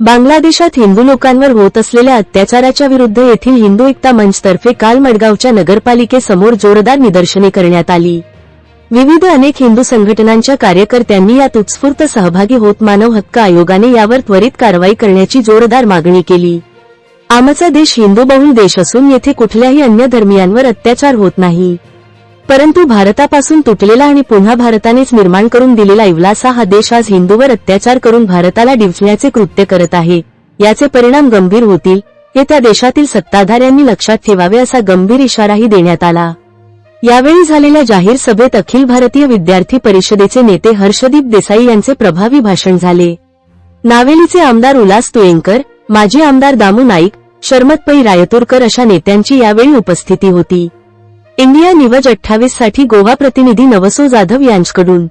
बांगलादेशात हिंदू लोकांवर होत असलेल्या अत्याचाराच्या विरुद्ध येथील हिंदू एकता मंचतर्फे काल मडगावच्या नगरपालिकेसमोर जोरदार निदर्शने करण्यात आली. विविध अनेक हिंदू संघटनांच्या कार्यकर्त्यांनी यात उत्स्फूर्त सहभागी होत मानव हक्क आयोगाने यावर त्वरित कारवाई करण्याची जोरदार मागणी केली. आमचा देश हिंदू बहुल देश असून येथे कुठल्याही अन्य धर्मियांवर अत्याचार होत नाही. परंतु भारतापासून तुटलेला आणि पुन्हा भारतानेच निर्माण करून दिलेला इवलासा हा देश आज हिंदूवर अत्याचार करून भारताला डिवचण्याचे कृत्य करत आहे. याचे परिणाम गंभीर होतील हे त्या देशातील सत्ताधाऱ्यांनी लक्षात ठेवावे असा गंभीर इशाराही देण्यात आला. यावेळी झालेल्या जाहीर सभेत अखिल भारतीय विद्यार्थी परिषदेचे नेते हर्षदीप देसाई यांचे प्रभावी भाषण झाले. नावेलीचे आमदार उल्हास तुयेंकर माजी आमदार दामू नाईक शरमतपई रायतुरकर अशा नेत्यांची यावेळी उपस्थिती होती. इंडिया निवज अठ्ठावीससाठी गोवा प्रतिनिधी नवसो जाधव यांच्याकडून.